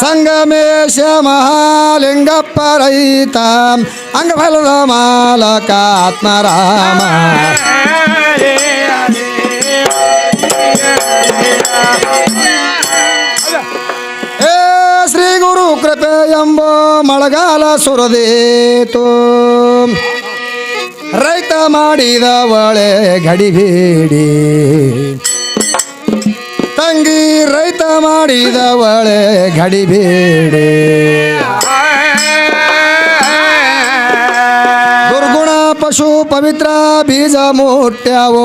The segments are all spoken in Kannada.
ಸಂಗಮೇಶ ಮಹಾಲಿಂಗಪ್ಪ ರೈತ ಅಂಗಫಲದ ಮಾಲಕಾತ್ಮರಾಮ ಏ ಶ್ರೀ ಗುರು ಕೃಪೆ ಎಂಬ ಮಳೆಗಾಲ ಸುರದೇತು. ರೈತ ಮಾಡಿದ ಒಳೆ ಗಡಿಬೇಡಿ ತಂಗಿ ರೈತ ಮಾಡಿದ ಒಳೆ ಗಡಿಬೇಡಿ ದುರ್ಗುಣ ಪಶು ಪವಿತ್ರ ಬೀಜ ಮುಟ್ಟ್ಯಾವು.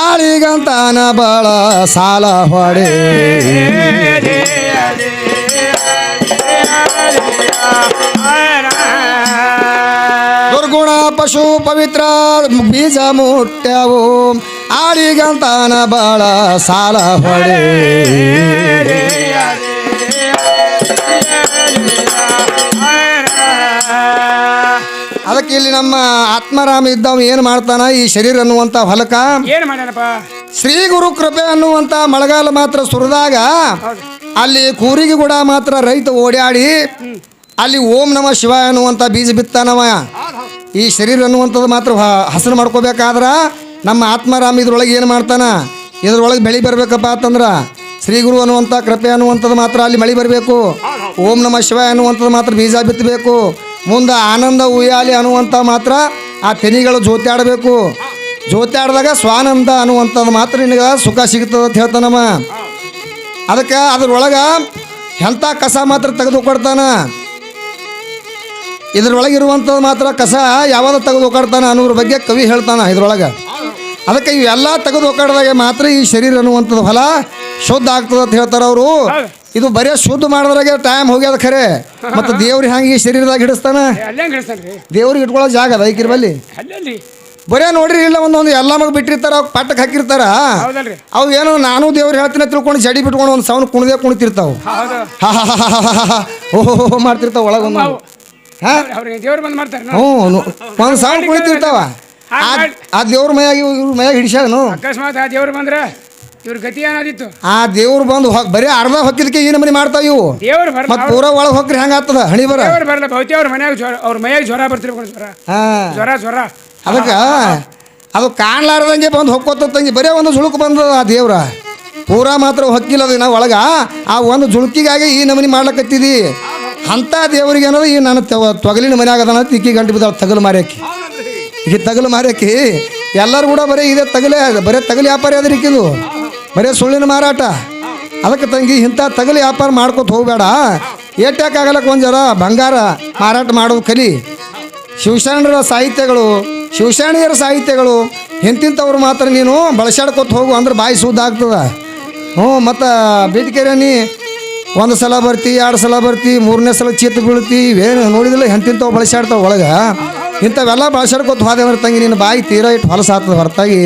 ಆಳಿಗಂತಾನ ಬಳ ಸಾಲ ಹೊಡೆ. ದುರ್ಗುಣ ಪಶು ಪವಿತ್ರ ಬೀಜ ಮುಟ್ಟ್ಯಾವು. ಆಳಿಗಂತಾನ ಬಾಳ ಸಾಲ ಹೊಡೆ. ಅದಕ್ಕೆ ಇಲ್ಲಿ ನಮ್ಮ ಆತ್ಮರಾಮ ಇದ್ದವ್ ಏನು ಮಾಡ್ತಾನ ಈ ಶರೀರ ಅನ್ನುವಂತ ಹೊಲಕ? ಏನ್ ಮಾಡ್ಯಾನಪ್ಪ? ಶ್ರೀ ಗುರು ಕೃಪೆ ಅನ್ನುವಂತ ಮಳೆಗಾಲ ಮಾತ್ರ ಸುರಿದಾಗ ಅಲ್ಲಿ ಕೂರಿಗೆ ಕೂಡ ಮಾತ್ರ ರೈತ ಓಡಾಡಿ ಅಲ್ಲಿ ಓಂ ನಮ ಶಿವ ಅನ್ನುವಂಥ ಬೀಜ ಬಿತ್ತಾನವ. ಈ ಶರೀರ ಅನ್ನುವಂಥದ್ದು ಮಾತ್ರ ಹಸನು ಮಾಡ್ಕೋಬೇಕಾದ್ರ ನಮ್ಮ ಆತ್ಮಾರಾಮ ಇದ್ರೊಳಗೆ ಏನು ಮಾಡ್ತಾನ? ಇದ್ರೊಳಗೆ ಬೆಳಿ ಬರಬೇಕಪ್ಪ ಅಂತಂದ್ರೆ ಶ್ರೀ ಗುರು ಅನ್ನುವಂಥ ಕೃಪೆ ಅನ್ನುವಂಥದ್ದು ಮಾತ್ರ ಅಲ್ಲಿ ಮಳೆ ಬರಬೇಕು. ಓಂ ನಮ ಶಿವ ಅನ್ನುವಂಥದ್ದು ಮಾತ್ರ ಬೀಜ ಬಿತ್ತಬೇಕು. ಮುಂದೆ ಆನಂದ ಉಯ್ಯಾಲಿ ಅನ್ನುವಂಥ ಮಾತ್ರ ಆ ತೆನಿಗಳು ಜೋತ್ಯಾಡಬೇಕು. ಜೋತ್ಯಾಡಿದಾಗ ಸ್ವಾನಂದ ಅನ್ನುವಂಥದ್ದು ಮಾತ್ರ ನಿನಗೆ ಸುಖ ಸಿಗ್ತದೆ ಅಂತ ಹೇಳ್ತಾನಮ್ಮ. ಅದಕ್ಕೆ ಅದ್ರೊಳಗೆ ಎಂಥ ಕಸ ಮಾತ್ರ ತೆಗೆದು ಕೊಡ್ತಾನ? ಇದ್ರೊಳಗಿರುವಂಥದ್ದು ಮಾತ್ರ ಕಸ ಯಾವಾಗ ತೆಗೆದು ಕೊಡ್ತಾನ ಅನ್ನೋದ್ರ ಬಗ್ಗೆ ಕವಿ ಹೇಳ್ತಾನೆ ಇದ್ರೊಳಗೆ. ಅದಕ್ಕೆ ಇವೆಲ್ಲ ತೆಗೆದು ಹೋಗಾಡಿದಾಗ ಮಾತ್ರ ಈ ಶರೀರ ಅನ್ನುವಂಥದ್ದು ಫಲ ಶುದ್ಧ ಆಗ್ತದೆ ಅಂತ ಹೇಳ್ತಾರೆ ಅವರು. ಇದು ಬರೀ ಶುದ್ಧ ಮಾಡಿದ್ರಾಗೆ ಟೈಮ್ ಹೋಗ್ಯದ ಖರೆ. ಮತ್ತು ದೇವ್ರಿಗೆ ಹಂಗೆ ಈ ಶರೀರದಾಗ ಹಿಡಿಸ್ತಾನೆ? ದೇವ್ರಿಗೆ ಇಟ್ಕೊಳ್ಳೋ ಜಾಗ ಅದ ಐಕಿರ್ ಬಲ್ಲಿ ಬರೇ ನೋಡ್ರಿ ಇಲ್ಲ ಒಂದೊಂದು ಎಲ್ಲ ಮಗ ಬಿಟ್ಟಿರ್ತಾರ ಅವ್ ಪಟ್ಟಕ್ಕೆ ಹಾಕಿರ್ತಾರ. ಅವು ಏನೋ ನಾನು ದೇವ್ರು ಹೇಳ್ತೀನಿ ತಿಳ್ಕೊಂಡು ಜಡಿ ಬಿಟ್ಕೊಂಡು ಒಂದು ಸೌಂಡ್ ಕುಣದೇ ಕುಣಿತಿರ್ತಾವ. ಓಹೋ ಮಾಡ್ತಿರ್ತಾವ ಒಳಗೊಂದು. ಹ್ಞೂ ಒಂದು ಸೌಂಡ್ ಕುಣಿತಿರ್ತಾವ. ಆ ಆ ದೇವ್ರ ಮೈಯಾಗಿ ಇವ್ರ ಮೈಯಾಗ ಹಿಡಿಸ್ಯಾನು ಅಕಸ್ಮಾತ್ ಆ ದೇವ್ರು ಬಂದ್ರೆ ಇವ್ರ ಗತಿ ಏನಾದಿತ್ತು? ಆ ದೇವ್ರು ಬಂದು ಹೊಗ್ ಬರೀ ಅರ್ಧ ಹೊಕ್ಕಿದ್ಕೆ ಈ ನಮನಿ ಮಾಡ್ತಾ ಇವು? ದೇವ್ರು ಬರಲ್ಲ ಮತ್ ಪೂರ ಒಳಗೆ ಹೊಕ್ರಿ ಹೆಂಗ ಆಗ್ತದ? ಹಣಿ ಬರ. ದೇವ್ರು ಬರಲ್ಲ ಬಹುತಿ ಅವ್ರ ಮನ್ಯಾಗ ಜ್ವರ ಅವ್ರ ಮೈಯಾಗ ಜ್ವರ ಬರ್ತಿರ್ಬೇಕು ಜ್ವರ. ಹಾ. ಜ್ವರ ಜ್ವರ. ಅದಕ್ಕೆ ಅದು ಕಾಣ್ಲಾರ್ದಂಗೆ ಬಂದು ಹೊಕ್ಕೋತ ತಂಗಿ ಬರೀ ಒಂದು ಜುಳುಕು ಬಂದದ ಆ ದೇವ್ರ. ಪೂರಾ ಮಾತ್ರ ಹೊಕ್ಕಿಲ್ಲ ಅದು ನಾವು ಒಳಗ ಆ ಒಂದು ಜುಳುಕಿಗಾಗಿ ಈ ನಮನಿ ಮಾಡ್ಲಕತ್ತಿದಿ. ಅಂತ ದೇವರಿಗೆ ಅನ್ನೋದು ಈ ನನ್ನ ತೊಗಲಿನ ಮನ್ಯಾಗ ಅದನ್ನ ತಿಕ್ಕಿ ಗಂಟು ಬಿದ್ದಾಳ ತಗಲು ಮಾರ್ಯಾಕಿ. ಈಗ ತಗಲು ಮಾರ್ಯಾಕಿ, ಎಲ್ಲರೂ ಕೂಡ ಬರೀ ಇದೇ ತಗಲೇ, ಬರೀ ತಗಲು ವ್ಯಾಪಾರ ಅದ ರೀಕಿದು ಬರೀ ಸುಳ್ಳಿನ ಮಾರಾಟ. ಅದಕ್ಕೆ ತಂಗಿ, ಇಂಥ ತಗಲು ವ್ಯಾಪಾರ ಮಾಡ್ಕೊತ ಹೋಗ್ಬೇಡ. ಏಟ್ಯಾಕಾಗಲಕ್ಕೆ ಒಂದು ಜರ ಬಂಗಾರ ಮಾರಾಟ ಮಾಡೋದು ಕಲಿ. ಶಿವಶರಣರ ಸಾಹಿತ್ಯಗಳು ಶಿವಶಾಣಿಯರ ಸಾಹಿತ್ಯಗಳು ಎಂತಿಂಥವ್ರು ಮಾತ್ರ ನೀನು ಬಳಸಾಡ್ಕೊತ ಹೋಗು ಅಂದ್ರೆ ಬಾಯಿ ಶುದ್ಧ ಆಗ್ತದೆ. ಹ್ಞೂ, ಮತ್ತು ಬೇಡಿಕೆರೆ ನೀ ಒಂದು ಸಲ ಬರ್ತಿ, ಎರಡು ಸಲ ಬರ್ತಿ, ಮೂರನೇ ಸಲ ಚೀತ ಬೀಳ್ತಿ ಇವೇನು ನೋಡಿದಿಲ್ಲ ಎಂತಿಂಥವು ಬಳಸಾಡ್ತಾವ ಒಳಗೆ. ಇಂಥವೆಲ್ಲ ಬಳಸಾಡ್ಕೊತ ಹೋದೆ ಅಂದ್ರೆ ತಂಗಿ ನಿನ್ನ ಬಾಯಿ ತೀರಾ ಇಟ್ಟು ಹೊಲಸ ಆಗ್ತದೆ ಹೊರತಾಗಿ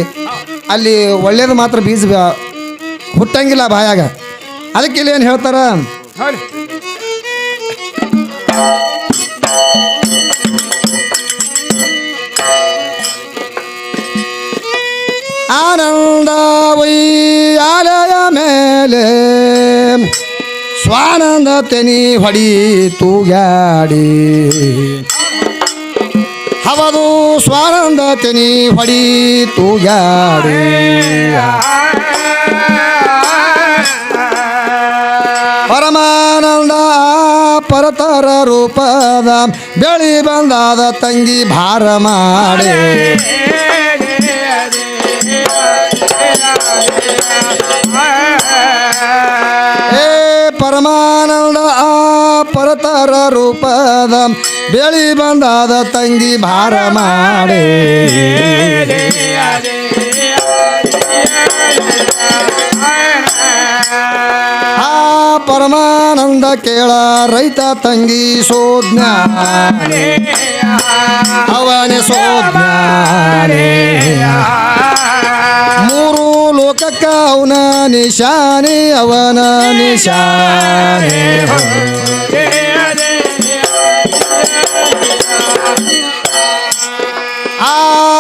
ಅಲ್ಲಿ ಒಳ್ಳೇದು ಮಾತ್ರ ಬೀಜ ಹುಟ್ಟಂಗಿಲ್ಲ ಬಾಯಾಗ. ಅದಕ್ಕೆ ಇಲ್ಲಿ ಏನು ಹೇಳ್ತಾರ? ಆನಂದ ಆಲಯ ಮೇಲೆ ಸ್ವಾನಂದ ತೆನಿ ಹೊಡಿ ತೂಗಾಡಿ ಹವದು ಸ್ವಾನಂದ ತೆನಿ ಹೊಡಿ ತೂಗಾಡಿ ಪರಮಾನಂದ ಪರತರ ರೂಪದ ಬೆಳಿ ಬಂದಾದ ತಂಗಿ ಭಾರ ಮಾಡಿ. ಪರಮಾನಂದ ಆ ಪರತರ ರೂಪದ ಬೆಳಿ ಬಂದಾದ ತಂಗಿ ಭಾರ ಮಾಡಿ. ಆ ಪರಮಾನಂದ ಕೇಳ ರೈತ ತಂಗಿ ಸೋಜ್ಞಾನೆ. ಅವನೇ ಸೋಜ್ಞಾನೆ. ಅವನ ನಿಶಾನೆ ಅವನ ನಿಶಾನೆ. ಆ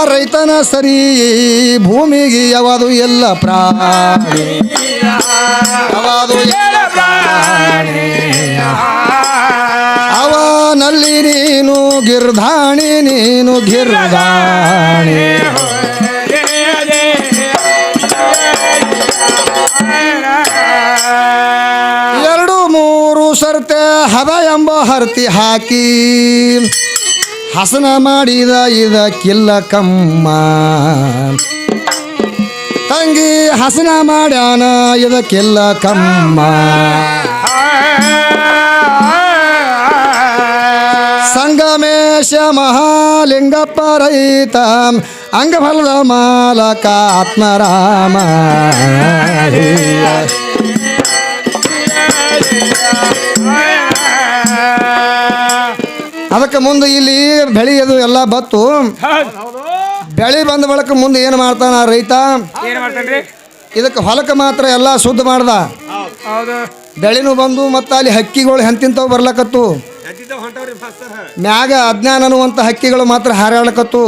ರೈತನ ಸರಿ ಭೂಮಿಗೆ ಯಾವುದು ಎಲ್ಲ ಪ್ರಾಣಿ. ಯಾವುದು ಎಲ್ಲ ಪ್ರಾಣಿ. ಅವನಲ್ಲಿ ನೀನು ಗಿರ್ಧಾಣಿ ನೀನು ಗಿರ್ಧಾ ಹರ್ತಿ ಹಾಕಿ ಹಸನ ಮಾಡಿದ ಇದಕ್ಕಿಲ್ಲ ಕಿಲ್ಲ ಕಮ್ಮ ತಂಗಿ ಹಸನ ಮಾಡ್ಯಾನ ಇದಕ್ಕೆಲ್ಲ ಕಮ್ಮ ಸಂಗಮೇಶ ಮಹಾಲಿಂಗಪ್ಪ ರೈತ ಅಂಗಫಲದ ಮಾಲಕ ಆತ್ಮರಾಮ ಅದಕ್ಕೆ ಮುಂದೆ ಇಲ್ಲಿ ಬೆಳೆಯೋದು ಎಲ್ಲ ಬತ್ತು. ಬೆಳೆ ಬಂದ ಬಳಕ ಮುಂದೆ ಏನು ಮಾಡ್ತಾನ ರೈತ? ಇದಕ್ಕೆ ಹೊಲಕ್ಕೆ ಮಾತ್ರ ಎಲ್ಲ ಶುದ್ಧ ಮಾಡ್ದ. ಬೆಳೆನೂ ಬಂದು ಮತ್ತು ಅಲ್ಲಿ ಹಕ್ಕಿಗಳು ಹೆಂತಿಂತವು ಬರ್ಲಕತ್ತು. ಮ್ಯಾಗ ಅಜ್ಞಾನ ಅನ್ನುವಂಥ ಹಕ್ಕಿಗಳು ಮಾತ್ರ ಹಾರಾಡ್ಲಕತ್ತು.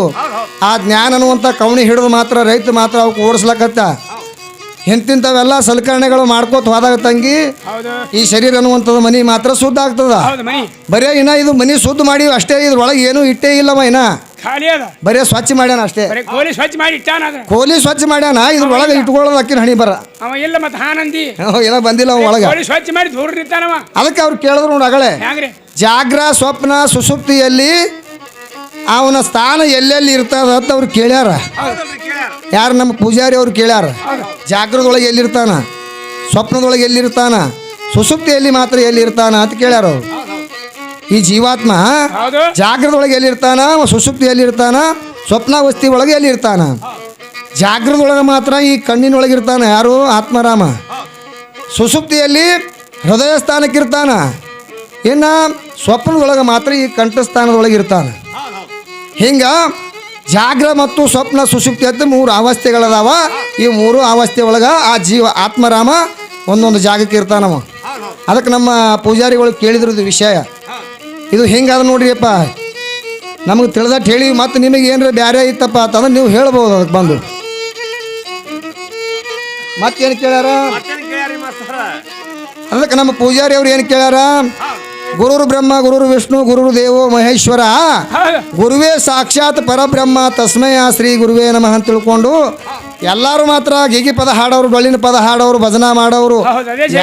ಆ ಜ್ಞಾನ ಅನ್ನುವಂಥ ಕವಣಿ ಹಿಡಿದು ಮಾತ್ರ ರೈತ ಮಾತ್ರ ಅವಕ್ಕೆ ಓಡಿಸ್ಲಕತ್ತ. ಎಂತಿಂಥವೆಲ್ಲ ಸಲಕರಣೆಗಳು ಮಾಡ್ಕೋತ ಹೋದಾಗ ತಂಗಿ ಈ ಶರೀರ ಅನ್ನುವಂಥದ್ದು ಮನಿ ಮಾತ್ರ ಶುದ್ಧ ಆಗ್ತದ? ಬರೇ ಇನ್ನ ಇದು ಮನಿ ಶುದ್ಧ ಮಾಡಿ ಅಷ್ಟೇ ಇದ್ರೊಳಗೆ ಏನು ಇಟ್ಟೇ ಇಲ್ಲವ ಇನ್ನ? ಬರೇ ಸ್ವಚ್ಛ ಮಾಡ್ಯಾನ ಅಷ್ಟೇ. ಕೋಲಿ ಸ್ವಚ್ಛ ಮಾಡ್ಯಾನ ಇದ್ರೊಳಗೆ ಇಟ್ಕೊಳ್ಳೋದು ಅಕ್ಕಿನ ಹಣಿ ಬರ. ಇಲ್ಲ ಮತ್ತೆ ಹಾನಂದಿ ಏನೋ ಬಂದಿಲ್ಲ ಅವ ಒಳಗೆ. ಸ್ವಚ್ಛ ಮಾಡಿ ದೂರ ಅದಕ್ಕೆ ಅವ್ರು ಕೇಳಿದ್ರು ನೋಡಿ ಅಗಳೇ ಜಾಗ್ರ ಸ್ವಪ್ನ ಸುಸುಪ್ತಿಯಲ್ಲಿ ಅವನ ಸ್ಥಾನ ಎಲ್ಲೆಲ್ಲಿ ಇರ್ತದ ಅಂತ ಅವ್ರು ಕೇಳ್ಯಾರ. ಯಾರು ನಮ್ಮ ಪೂಜಾರಿ ಅವ್ರು ಕೇಳ್ಯಾರ. ಜಾಗ್ರದೊಳಗೆ ಎಲ್ಲಿರ್ತಾನ? ಸ್ವಪ್ನದೊಳಗೆ ಎಲ್ಲಿರ್ತಾನ? ಸುಸುಪ್ತಿಯಲ್ಲಿ ಮಾತ್ರ ಎಲ್ಲಿರ್ತಾನ ಅಂತ ಕೇಳ್ಯಾರ ಅವ್ರು. ಈ ಜೀವಾತ್ಮ ಹೌದು. ಜಾಗ್ರದೊಳಗೆ ಎಲ್ಲಿರ್ತಾನ ಸುಸುಪ್ತಿ ಸುಸುಪ್ತಿಯಲ್ಲಿ ಇರ್ತಾನ ಸ್ವಪ್ನಾವಸ್ಥಿ ಒಳಗೆ ಎಲ್ಲಿರ್ತಾನ? ಜಾಗ್ರದೊಳಗೆ ಮಾತ್ರ ಈ ಕಣ್ಣಿನೊಳಗೆ ಇರ್ತಾನ ಯಾರು? ಆತ್ಮರಾಮ. ಸುಸುಪ್ತಿಯಲ್ಲಿ ಹೃದಯ ಸ್ಥಾನಕ್ಕಿರ್ತಾನ ಇನ್ನು ಸ್ವಪ್ನದೊಳಗೆ ಮಾತ್ರ ಈ ಕಂಠಸ್ಥಾನದೊಳಗೆ ಇರ್ತಾನೆ ಹಿಂಗೆ ಜಾಗ್ರ ಮತ್ತು ಸ್ವಪ್ನ ಸುಸುಪ್ತಿ ಅಂತ ಮೂರು ಅವಸ್ಥೆಗಳದಾವ. ಈ ಮೂರು ಅವಸ್ಥೆ ಒಳಗೆ ಆ ಜೀವ ಆತ್ಮರಾಮ ಒಂದೊಂದು ಜಾಗಕ್ಕೆ ಇರ್ತಾನವ. ಅದಕ್ಕೆ ನಮ್ಮ ಪೂಜಾರಿಗಳು ಕೇಳಿದ್ರದ್ದು ವಿಷಯ. ಇದು ಹೆಂಗಾದ ನೋಡ್ರಿಯಪ್ಪ ನಮಗೆ ತಿಳಿದಟ್ಟು ಹೇಳಿ ಮತ್ತು ನಿಮಗೆ ಏನಾರ ಬ್ಯಾರೆ ಇತ್ತಪ್ಪ ಅಂತಂದ್ರೆ ನೀವು ಹೇಳ್ಬೋದು ಅದಕ್ಕೆ ಬಂದು. ಮತ್ತೇನು ಕೇಳ್ಯಾರ? ಅದಕ್ಕೆ ನಮ್ಮ ಪೂಜಾರಿ ಅವ್ರು ಏನು ಕೇಳ್ಯಾರ? ಗುರುರು ಬ್ರಹ್ಮ ಗುರುರು ವಿಷ್ಣು ಗುರುರು ದೇವೋ ಮಹೇಶ್ವರ. ಗುರುವೇ ಸಾಕ್ಷಾತ್ ಪರಬ್ರಹ್ಮ ತಸ್ಮಯ ಶ್ರೀ ಗುರುವೇ ನಮಃ ಅಂತ ತಿಳ್ಕೊಂಡು ಎಲ್ಲರೂ ಮಾತ್ರ ಗಿಗಿ ಪದ ಹಾಡೋರು ಡೊಳ್ಳಿನ ಪದ ಹಾಡೋರು ಭಜನಾ ಮಾಡೋರು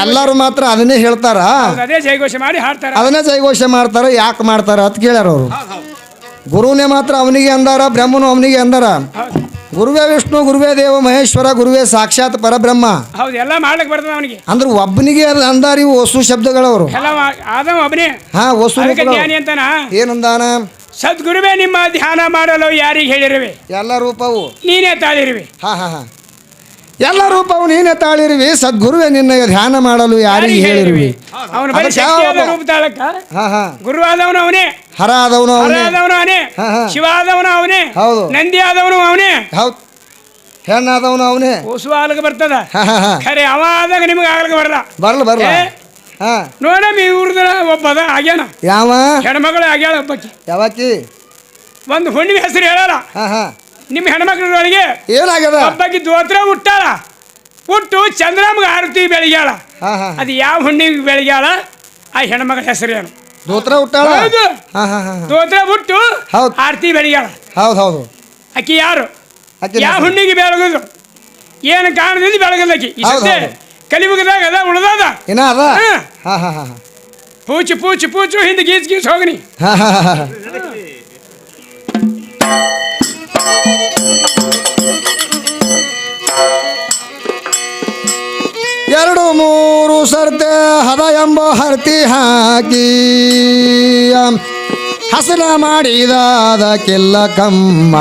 ಎಲ್ಲರೂ ಮಾತ್ರ ಅದನ್ನೇ ಹೇಳ್ತಾರ. ಅದನ್ನೇ ಜೈಘೋಷ ಮಾಡ್ತಾರ ಯಾಕೆ ಮಾಡ್ತಾರ ಅಂತ ಕೇಳ್ಯಾರ ಅವರು. ಗುರುನೇ ಮಾತ್ರ ಅವನಿಗೆ ಅಂದಾರ ಬ್ರಹ್ಮನು ಅವನಿಗೆ ಅಂದಾರ. ಗುರುವೇ ವಿಷ್ಣು ಗುರುವೇ ದೇವ ಮಹೇಶ್ವರ ಗುರುವೇ ಸಾಕ್ಷಾತ್ ಪರಬ್ರಹ್ಮ. ಹೌದು ಎಲ್ಲ ಮಾಡ್ಲಿಕ್ಕೆ ಬರ್ತದ ಅವನಿಗೆ. ಅಂದ್ರೆ ಒಬ್ಬನಿಗೆ ಅದು ಅಂದಾರ ಇವು ವಸ್ತು ಶಬ್ದಗಳವರು. ಒಬ್ಬನೇ ಹಾ ವಸ್ತು ಅಂತಾನ? ಏನಂದಾನ? ಸದ್ಗುರುವೇ ನಿಮ್ಮ ಧ್ಯಾನ ಮಾಡಲು ಯಾರಿಗೆ ಹೇಳಿರುವೆ? ಎಲ್ಲ ರೂಪವು. ನೀನೇ ತಾಳಿರುವೆ. ಹಾ ಹಾ ಹಾ. ಎಲ್ಲ ರೂಪವು ನೀನೇ ತಾಳಿರುವಿ. ಸದ್ಗುರುವೆ ನಿನ್ನ ಧ್ಯಾನ ಮಾಡಲು ಯಾರಿಗೆ ಹೇಳಿರುವಿ? ಅವನು ರೂಪ ತಾಳಕ್ಕ ಹಾ ಹಾ. ಗುರುವಾದವನು ಅವನೇ. ಹರ ಆದವನು ಅವನೇ. ಆದವನು ಅವನೇ. ಹಾ, ಹಾ. ಶಿವ ಆದವನು ಅವನೇ. ಹೌದು. ನಂದಿ ಆದವನು ಅವನೇ. ಹೌದು. ಹೆಣ್ಣಾದವನು ಅವನೇ. ಓಸು ಆಲಗ ಬರ್ತದ? ಹಾ ಹಾ ಹಾ. ಖರೆ ಅವ ಆದಾಗ ನಿಮಗೆ ಆಗ್ಲಿಕ್ಕೆ ಬರಲ್ಲ. ಬರಲ್ಲ ಬರಲ್ಲ ಏ? ಹಾ. ನೋಡಮ್ಮ ಇವ್ರದ ಒಬ್ಬ ಅದ ಆಗ್ಯಾನ. ಯಾವ? ಹೆಣ್ಮಗಳು ಆಗ್ಯಾಳ ಒಬ್ಬಕ್ಕೆ ಯಾವಾಕಿ? ಒಂದು ಹುಣ್ಣಿಮೆ ಹೆಸರು ಹೇಳಲ್ಲ. ಹಾ ಹಾ. ನಿಮ್ಮ ಹೆಣ್ಮಕ್ಳೊಳಗೆ ಏನಾಗ್ಯದ? ಒಬ್ಬಕ್ಕೆ ದೋತ್ರ ಹುಟ್ಟಾಳ. ಹುಟ್ಟು ಚಂದ್ರಮ್ಗೆ ಆರತಿ ಬೆಳಿಗ್ಯಾಳ. ಹಾ ಹಾ. ಅದು ಯಾವ ಹುಣ್ಣಿಮೆ ಬೆಳಿಗ್ಯಾಳ? ಆ ಹೆಣ್ಮಗಳ ಹೆಸರು ಏನು? ದೋತ್ರ ಹುಟ್ಟಾಳ? ಹೌದು. ಹಾ ಹಾ ಹಾ ದೋತ್ರ ಹುಟ್ಟು ಹೌದು. ಆರತಿ ಬೆಳಿಗ್ಯಾಳ ಹೌದು ಹೌದು. ಆಕಿ ಯಾರು? ಆಕೆ ಯಾವ ಹುಣ್ಣಿಗೆ ಬೆಳಗುದು? ಏನು ಕಾರಣದಿಂದ ಬೆಳಗಲ್ಲಕಿ ಈ ಹೌದು, ಸದ್ಯ ಹೌದು. ಕಲಿಯುಗದಾಗ ಅದ ಉಳ್ದಾದ. ಏನ ಅದ? ಹಾ. ಹಾ ಹಾ ಹಾ ಪೂಚು ಪೂಚು ಪೂಚು ಹಿಂದೆ ಗೀಚ್ ಗೀಚ್ ಹೋಗ್ನಿ. ಹಾ ಹಾ ಹಾ ಹಾ. ಎರಡು ಮೂರು. ಸರ್ತೆ ಹದ ಎಂಬ ಹರ್ತಿ ಹಾಕಿ. ಹಸನ ಮಾಡಿದಾದ ಕೆಲ್ಲ ಕಮ್ಮ.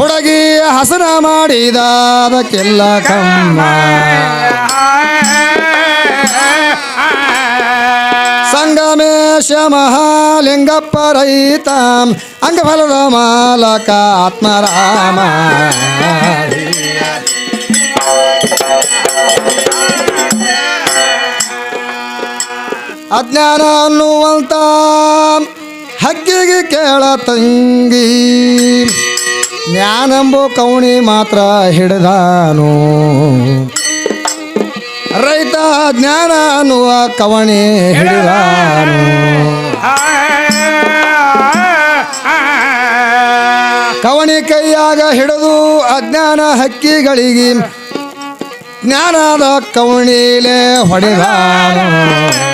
ಹುಡುಗಿ ಹಸನ ಮಾಡಿದಾದ ಕೆಲ್ಲ ಕಮ್ಮ. ಸಂಗಮೇಶ ಮಹಾಲಿಂಗಪ್ಪ ರೈತ, ಅಂಗಫಲದ ಮಾಲಕ ಆತ್ಮರಾಮ. ಅಜ್ಞಾನ ಅನ್ನುವಂತ ಹಕ್ಕಿಗೆ ಕೇಳ ತಂಗಿ. ಜ್ಞಾನಂಬು ಕೌಣಿ ಮಾತ್ರ ಹಿಡಿದಾನು. ರೈತ ಜ್ಞಾನ ಅನ್ನುವ ಕವಣಿ ಹಿಡಿದಾನು. ಕವಣಿ ಕೈಯಾಗ ಹಿಡಿದು ಅಜ್ಞಾನ ಹಕ್ಕಿಗಳಿಗೆ ಜ್ಞಾನದ ಕವಣಿಲೆ ಹೊಡೆದಾನು.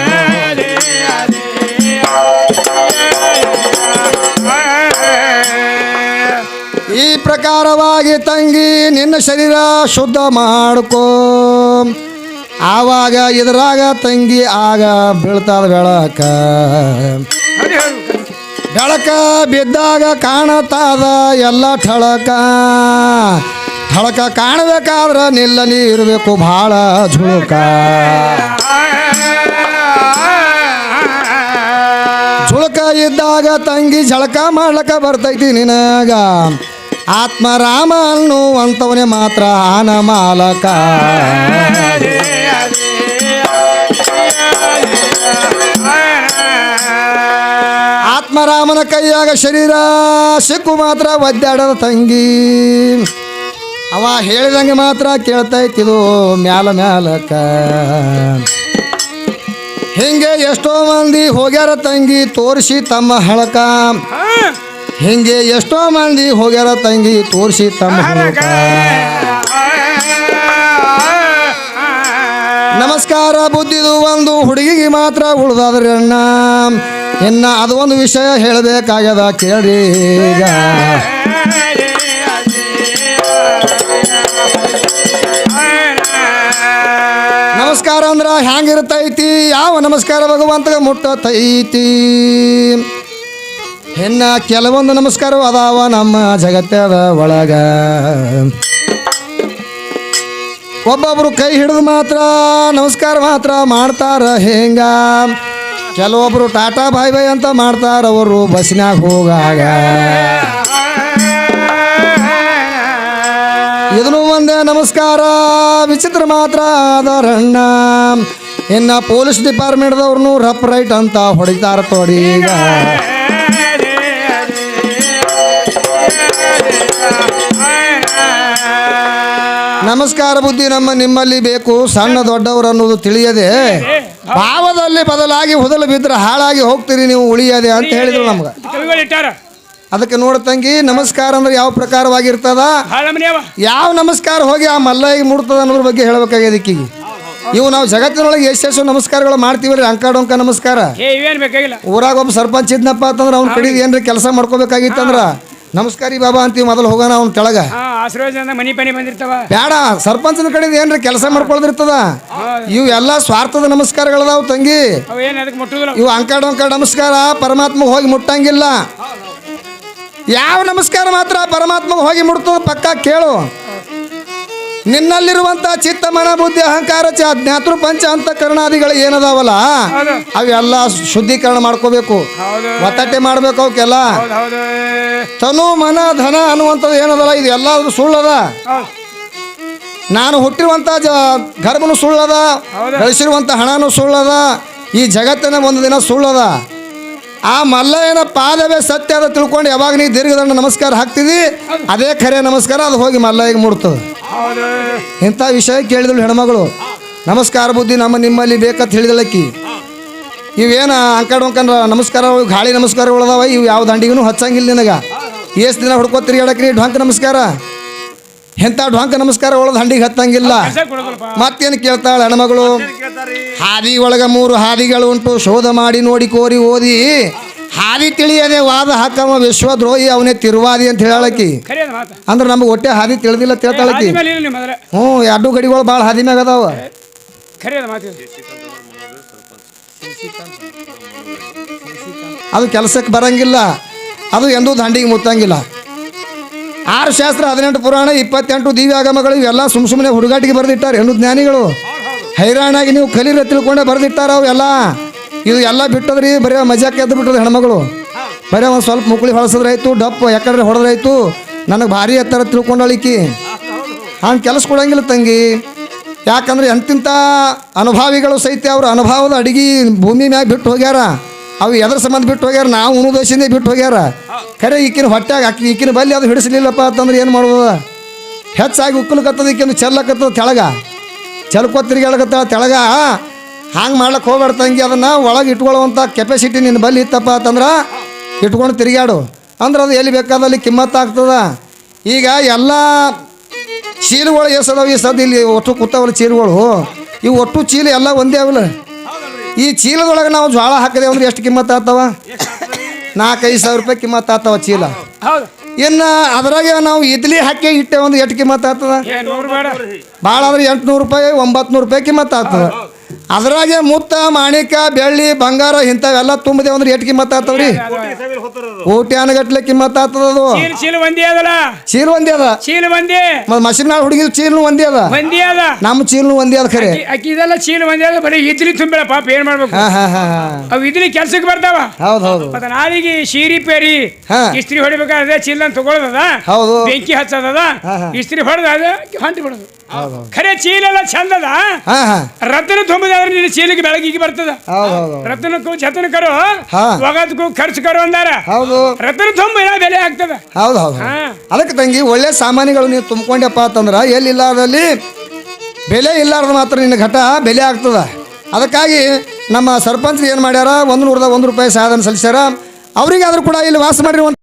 ಪ್ರಕಾರವಾಗಿ ತಂಗಿ ನಿನ್ನ ಶರೀರ ಶುದ್ಧ ಮಾಡ್ಕೋ. ಆವಾಗ ಇದರಾಗ ತಂಗಿ ಆಗ ಬೀಳ್ತದ ಬೆಳಕ. ಬೆಳಕ ಬಿದ್ದಾಗ ಕಾಣತಾದ ಎಲ್ಲ ಠಳಕ. ಠಳಕ ಕಾಣಬೇಕಾದ್ರ ನಿಲ್ಲಲಿ ಇರಬೇಕು ಭಾಳ ಝುಳುಕ. ಝುಳುಕ ಇದ್ದಾಗ ತಂಗಿ ಝಳಕ ಮಾಡ್ಲಕ ಬರ್ತೈತಿ ನಿನಗ. ಆತ್ಮರಾಮ ಅನ್ನುವಂಥವನೇ ಮಾತ್ರ ಆನ ಮಾಲಕ. ಆತ್ಮರಾಮನ ಕೈಯಾಗ ಶರೀರ, ಸಿಕ್ಕು ಮಾತ್ರ ಒದ್ದಾಡದ ತಂಗಿ. ಅವ ಹೇಳಿದಂಗೆ ಮಾತ್ರ ಕೇಳ್ತೈತಿದು ಮ್ಯಾಲ ಮ್ಯಾಲಕ. ಹಿಂಗೆ ಎಷ್ಟೋ ಮಂದಿ ಹೋಗ್ಯಾರ ತಂಗಿ, ತೋರಿಸಿ ತಮ್ಮ ಹಳಕ ಹಿಂಗೆ ಎಷ್ಟೋ ಮಂದಿ ಹೋಗ್ಯಾರ ತಂಗಿ ತೋರಿಸಿ ತಮ್ಮ ನಮಸ್ಕಾರ ಬುದ್ಧಿದು ಒಂದು ಹುಡುಗಿಗೆ ಮಾತ್ರ ಉಳ್ದಾದ್ರಿ ಅಣ್ಣ. ಇನ್ನ ಅದು ಒಂದು ವಿಷಯ ಹೇಳಬೇಕಾಗ್ಯದ ಕೇಳ್ರಿ ಈಗ. ನಮಸ್ಕಾರ ಅಂದ್ರ ಹ್ಯಾಂಗಿರ್ತೈತಿ? ಯಾವ ನಮಸ್ಕಾರ ಭಗವಂತಗ ಮುಟ್ಟತೈತಿ? ಇನ್ನ ಕೆಲವೊಂದು ನಮಸ್ಕಾರ ಅದಾವ, ನಮ್ಮ ಜಗತ್ತದ ಒಳಗ. ಒಬ್ಬೊಬ್ರು ಕೈ ಹಿಡಿದು ಮಾತ್ರ, ನಮಸ್ಕಾರ ಮಾತ್ರ ಮಾಡ್ತಾರ ಹೆಂಗ? ಕೆಲವೊಬ್ರು ಟಾಟಾ ಬಾಯ್ ಬೈ ಅಂತ ಮಾಡ್ತಾರ, ಅವರು ಬಸ್ನಾಗ ಹೋಗಾಗ. ಇದನ್ನು ಒಂದೇ ನಮಸ್ಕಾರ, ವಿಚಿತ್ರ ಮಾತ್ರ ಅದರಣ್ಣ ಇನ್ನು ಪೊಲೀಸ್ ಡಿಪಾರ್ಟ್ಮೆಂಟ್ದವ್ರನ್ನೂ ರಪ್ ರೈಟ್ ಅಂತ ಹೊಡಿತಾರ ತೊಡೀಗ ನಮಸ್ಕಾರ ಬುದ್ಧಿ ನಮ್ಮ ನಿಮ್ಮಲ್ಲಿ ಬೇಕು ಸಣ್ಣ ದೊಡ್ಡವರು ಅನ್ನೋದು ತಿಳಿಯದೆ ಭಾವದಲ್ಲಿ ಬದಲಾಗಿ ಹುದಲು ಬಿದ್ದರೆ ಹಾಳಾಗಿ ಹೋಗ್ತೀರಿ ನೀವು ಉಳಿಯದೆ ಅಂತ ಹೇಳಿದ್ರು ನಮ್ಗೆ. ಅದಕ್ಕೆ ನೋಡ ತಂಗಿ ನಮಸ್ಕಾರ ಅಂದ್ರೆ ಯಾವ ಪ್ರಕಾರವಾಗಿರ್ತದ? ಯಾವ ನಮಸ್ಕಾರ ಹೋಗಿ ಆ ಮಲ್ಲಾಗಿ ಮುಡ್ತದ ಅನ್ನೋದ್ರ ಬಗ್ಗೆ ಹೇಳ್ಬೇಕಾಗ್ಯದ ಈಕಿಗೆ ಇವು ನಾವು ಜಗತ್ತಿನೊಳಗೆ ಎಷ್ಟೆಷ್ಟು ನಮಸ್ಕಾರಗಳು ಮಾಡ್ತೀವ್ರಿ ಅಂಕ ಡೊಂಕ ನಮಸ್ಕಾರ ಊರಾಗ ಒಬ್ಬ ಸರ್ಪಂಚ್ ಇದ್ನಪ್ಪ ಅಂತಂದ್ರೆ ಅವ್ನ ಕಡೆ ಏನ್ರಿ ಕೆಲಸ ಮಾಡ್ಕೋಬೇಕಾಗಿತ್ತಂದ್ರ? ನಮಸ್ಕಾರಿ ಬಾಬಾ ಅಂತೀವಿ ಮೊದಲು ಹೋಗೋಣ ಅವ್ನ ತೆಳಗ ಹಾ ಆಶೀರ್ವಾದ ಮನಿ ಪನಿ ಬಂದಿರ್ತಾವ. ಬೇಡ ಸರ್ಪಂಚನ ಕಡೆ ಏನ್ರಿ ಕೆಲಸ ಮಾಡ್ಕೊಳ್ದಿರ್ತದ? ಇವು ಎಲ್ಲಾ ಸ್ವಾರ್ಥದ ನಮಸ್ಕಾರಗಳದಾವ್ ತಂಗಿ. ಅವ ಏನ್ ಅದಕ್ಕೆ ಮುಟ್ಟುದಿಲ್ಲ. ಇವು ಅಂಕ ಡೊಂಕ ನಮಸ್ಕಾರ ಪರಮಾತ್ಮ ಹೋಗಿ ಮುಟ್ಟಂಗಿಲ್ಲ. ಯಾವ ನಮಸ್ಕಾರ ಮಾತ್ರ ಪರಮಾತ್ಮ ಹೋಗಿ ಮುಟ್ತದ ಪಕ್ಕ ಕೇಳು. ನಿನ್ನಲ್ಲಿರುವಂತ ಚಿತ್ತ ಮನ ಬುದ್ಧಿ ಅಹಂಕಾರ ಜ್ಞಾತೃ ಪಂಚ ಅಂತಕರಣಾದಿಗಳು ಏನದಾವಲ್ಲ? ಹೌದು. ಅವೆಲ್ಲ ಶುದ್ಧೀಕರಣ ಮಾಡ್ಕೋಬೇಕು. ಒತ್ತಟ್ಟೆ ಮಾಡ್ಬೇಕು ಅವಕ್ಕೆಲ್ಲ. ತನು ಮನ ಧನ ಅನ್ನುವಂಥದ್ದು ಏನದಲ್ಲ? ಇದು ಎಲ್ಲಾದ್ರೂ ಸುಳ್ಳದ? ನಾನು ಹುಟ್ಟಿರುವಂಥ ಜ ಗರ್ಭನು ಸುಳ್ಳದ? ಬೆಳೆಸಿರುವಂತ ಗಳಿಸಿರುವಂಥ ಹಣನೂ ಸುಳ್ಳದ? ಈ ಜಗತ್ತಿನ ಒಂದು ದಿನ ಸುಳ್ಳದ? ಆ ಮಲ್ಲಯ್ಯನ ಪಾದವೇ ಸತ್ಯ ಅದ ತಿಳ್ಕೊಂಡು ಯಾವಾಗ ನೀ ದೀರ್ಘದಂಡ ನಮಸ್ಕಾರ ಹಾಕ್ತಿದಿ ಅದೇ ಖರೆ ನಮಸ್ಕಾರ ಅದು ಹೋಗಿ ಮಲ್ಲಯ್ಯಗೆ ಮುಡ್ತದೆ ಇಂಥ ವಿಷಯ ಕೇಳಿದಳು ಹೆಣ್ಮಗಳು? ನಮಸ್ಕಾರ ಬುದ್ಧಿ, ನಮ್ಮ ನಿಮ್ಮಲ್ಲಿ ಬೇಕಂತ ಹೇಳಿದಳಕ್ಕಿ ಇವೇನು ಅಂಕಡೊಂಕಂದ್ರ ನಮಸ್ಕಾರ, ಗಾಳಿ ನಮಸ್ಕಾರಗಳು ಅದಾವ ಇವು ಯಾವ ದಂಡಿಗೂ ಹಚ್ಚಂಗಿಲ್ಲ ನಿನಗ. ಎಷ್ಟು ದಿನ ಹುಡ್ಕೋ ತಿರುಗಾಡಕ್ರಿ ಢೊಂಕ ನಮಸ್ಕಾರ? ಎಂಥ ಢೊಂಕ ನಮಸ್ಕಾರ ಒಳದ ಹಂಡಿಗೆ ಹತ್ತಂಗಿಲ್ಲ. ಮತ್ತೇನು ಕೇಳ್ತಾಳೆ ಹೆಣ್ಮಗಳು? ಹಾದಿ ಒಳಗ ಮೂರು ಹಾದಿಗಳು ಉಂಟು. ಶೋಧ ಮಾಡಿ ನೋಡಿ ಕೋರಿ ಓದಿ. ಹಾದಿ ತಿಳಿಯದೆ ವಾದ ಹಾಕವ ವಿಶ್ವದ್ರೋಹಿ ಅವನೇ ತಿರುವಾದಿ ಅಂತ ಹೇಳಕಿ ಅಂದ್ರೆ ನಮ್ಗೆ ಒಟ್ಟೆ ಹಾದಿ ತಿಳಿದಿಲ್ಲ ತಿಳ್ತಾಳಕಿ ಹ್ಞೂ ಎರಡು ಗಡಿಗಳು ಭಾಳ ಹಾದಿ ಮ್ಯಾಗ ಅದಾವ. ಅದು ಕೆಲಸಕ್ಕೆ ಬರಂಗಿಲ್ಲ ಅದು ಎಂದೂ ದಂಡಿಗೆ ಮುತ್ತಂಗಿಲ್ಲ. ಆರು ಶಾಸ್ತ್ರ ಹದಿನೆಂಟು ಪುರಾಣ ಇಪ್ಪತ್ತೆಂಟು ದಿವ್ಯಾಗಮಗಳು ಇವೆಲ್ಲ ಸುಮ್ ಸುಮ್ಮನೆ ಹುಡುಗಾಟಿಗೆ ಬರೆದಿಟ್ಟಾರೆ ಹೆಣ್ಣು ಜ್ಞಾನಿಗಳು. ಹೈರಾಣಾಗಿ ನೀವು ಕಲೀರ ತಿಳ್ಕೊಂಡೆ ಬರೆದಿಟ್ಟಾರ ಅವೆಲ್ಲ. ಇದು ಎಲ್ಲ ಬಿಟ್ಟದ್ರಿ, ಬರೀ ಮಜಾಕ್ ಎದ್ದು ಬಿಟ್ಟದ ಹೆಣ್ಮಗಳು. ಬರೀ ಒಂದು ಸ್ವಲ್ಪ ಮುಕ್ಳಿ ಹೊಳಸದ್ರಾಯ್ತು ಡಪ್ಪು ಯಾಕಂದ್ರೆ ಹೊಡೆದ್ರಾಯ್ತು ನನಗೆ ಭಾರಿ ಎತ್ತರ ತಿಳ್ಕೊಂಡಳಿಕಿ ಹಂಗೆ ಕೆಲಸ ಕೊಡಂಗಿಲ್ಲ ತಂಗಿ. ಯಾಕಂದ್ರೆ ಎಂತಿಂಥ ಅನುಭಾವಿಗಳು ಸಹಿತ ಅವ್ರ ಅನುಭವದ ಅಡಿಗೆ ಭೂಮಿ ಮ್ಯಾಗ ಬಿಟ್ಟು ಹೋಗ್ಯಾರ. ಅವು ಎದ್ರ ಸಂಬಂಧ ಬಿಟ್ಟು ಹೋಗ್ಯಾರ, ನಾವು ಉಣುದೋಷಿಂದ ಬಿಟ್ಟು ಹೋಗ್ಯಾರ. ಖರೆ ಈಕಿನ ಹೊಟ್ಯಾಗ ಹಾಕಿ ಈಕಿನ ಬಲ್ಲಿ ಅದು ಹಿಡಿಸಲಿಲ್ಲಪ್ಪ ಅಂತಂದ್ರೆ ಏನು ಮಾಡ್ಬೋದ ಹೆಚ್ಚಾಗಿ ಉಕ್ಕಲಕತ್ತದ ಈಕಿನ ಚೆಲ್ಲಕತ್ತದ ತೆಳಗ. ಚೆಲ್ಕೋ ತಿರುಗಾಡಕತ್ತಾಳ ತೆಳಗ. ಹಂಗೆ ಮಾಡ್ಲಕ್ಕೆ ಹೋಗ್ಬೇಡ ತಂಗಿ ಅದನ್ನು ಒಳಗೆ ಇಟ್ಕೊಳ್ಳುವಂಥ ಕೆಪಾಸಿಟಿ ನಿನ್ನ ಬಲ್ಲಿ ಇತ್ತಪ್ಪ ಅಂತಂದ್ರೆ ಇಟ್ಕೊಂಡು ತಿರುಗಾಡು ಅಂದ್ರೆ ಅದು ಎಲ್ಲಿ ಬೇಕಾದಲ್ಲಿ ಕಿಮ್ಮತ್ತಾಗ್ತದ ಈಗ ಎಲ್ಲ ಚೀಲಗಳು ಎಸದವು ಈ ಸದ್ ಇಲ್ಲಿ ಒಟ್ಟು ಕೂತಾವಲ್ಲ ಚೀಲಗಳು. ಇವು ಒಟ್ಟು ಚೀಲ ಎಲ್ಲ ಒಂದೇ ಅವಲ್ಲ. ಈ ಚೀಲದೊಳಗೆ ನಾವು ಜ್ವಾಳ ಹಾಕಿದೆವು ಅಂದ್ರೆ ಎಷ್ಟು ಕಿಮ್ಮತ್ತು ಆಗ್ತಾವ? ನಾಲ್ಕೈದು ಸಾವಿರ ರೂಪಾಯಿ ಕಿಮ್ಮತ್ತು ಆಗ್ತಾವ ಚೀಲ. ಇನ್ನು ಅದರಾಗೆ ನಾವು ಇಡ್ಲಿ ಹಾಕಿ ಇಟ್ಟೆ ಒಂದು ಎಷ್ಟು ಕಿಮ್ಮತ್ತು ಆಗ್ತದ? ಭಾಳ ಅಂದ್ರೆ ಎಂಟುನೂರು ರೂಪಾಯಿ ಒಂಬತ್ತು ನೂರು ರೂಪಾಯಿ ಕಿಮ್ಮತ್ತು ಆಗ್ತದ. ಅದ್ರಾಗೆ ಮುತ್ತ ಮಾಣಿಕ ಬೆಳ್ಳಿ ಬಂಗಾರ ಇಂಥವೆಲ್ಲ ತುಂಬಿದೆ. ಅಂದ್ರೆ ಎಟ್ ಕಿಮ್ಮತ್ ಆತವ್ರಿ ಊಟ ಅನ್ಗಟ್ಲೆ ಕಿಮ್ಮತ್ ಆಗ್ತದ ಅದು ಚೀಲ ಒಂದೇ ಅದಲ್ಲ. ಚೀಲ ಒಂದೇ ಅದ. ಚೀಲ ಒಂದೇ. ಮತ್ತು ಮಷಿನ್ ಹುಡುಗಿ ಚೀಲ್ನು ಒಂದೇ ಅದ. ಒಂದೇ ಅದ. ನಮ್ಮ ಚೀಲನು ಒಂದೇ ಅದ ಖರೆ. ಅಕ್ಕಿ- ಇದೆಲ್ಲ ಚೀಲ ಒಂದೇ ಅದ ಬರೀ ಇದ್ರಿ ತುಂಬಿಲ್ಲ ಪಾಪ ಏನ್ ಮಾಡ್ಬೇಕು? ಅವ್ ಇದ್ರಿ ಕೆಲ್ಸಕ್ಕೆ ಬರ್ತಾವ. ಹೌದು ಹೌದು. ಮತ್ತ ನಾಳಿಗೆ ಶೀರಿ ಪೇರಿ ಹಾ. ಇಸ್ತ್ರಿ ಹೊಡಿಬೇಕಾದ್ರೆ ಚೀಲ ತಗೊಳ್ಳೋದದ ಹೌದು. ಬೆಂಕಿ ಹಚ್ಚೋದದ. ಹಾ, ಹಾ. ಇಸ್ತ್ರಿ ಹೊಡೆದ ಹೊಂಟಿ ಬಿಡೋದು ಖರೆ ಚೀಲ ಎಲ್ಲ ಚಂದದ ರತ್ನ ತುಂಬಿದ್ರೆ ನಿನ್ನ ಚೀಲಕ್ಕೆ ಬೆಳಗಿಗೆ ಬರ್ತದ? ರತ್ನಕ್ಕೂ ಜತನ ಕರು ಹಾ. ಒಗದಕ್ಕೂ ಖರ್ಚು ಕರು ಅಂದಾರ? ಹೌದು. ರತ್ನ ತುಂಬ ಬೆಲೆ ಆಗ್ತದ. ಹೌದು ಹೌದು ಅದಕ್ಕೆ ತಂಗಿ ಒಳ್ಳೆ ಸಾಮಾನುಗಳು ನೀವು ತುಂಬಿಕೊಂಡೆಪ್ಪ ಅಂತಂದ್ರ ಎಲ್ಲಿಲ್ಲ ಅದರಲ್ಲಿ ಬೆಲೆ ಇಲ್ಲಾರ್ದ ಮಾತ್ರ ನಿನ್ನ ಘಟ ಬೆಲೆ ಆಗ್ತದ. ಅದಕ್ಕಾಗಿ ನಮ್ಮ ಸರ್ಪಂಚ್ ಏನು ಮಾಡ್ಯಾರ? ಒಂದು ನೂರದ ಒಂದು ರೂಪಾಯಿ ಸಾಧನ ಸಲ್ಲಿಸ್ಯಾರ. ಅವರಿಗಾದ್ರೂ ಕೂಡ ಇಲ್ಲಿ ವಾಸ ಮಾಡಿರುವಂಥ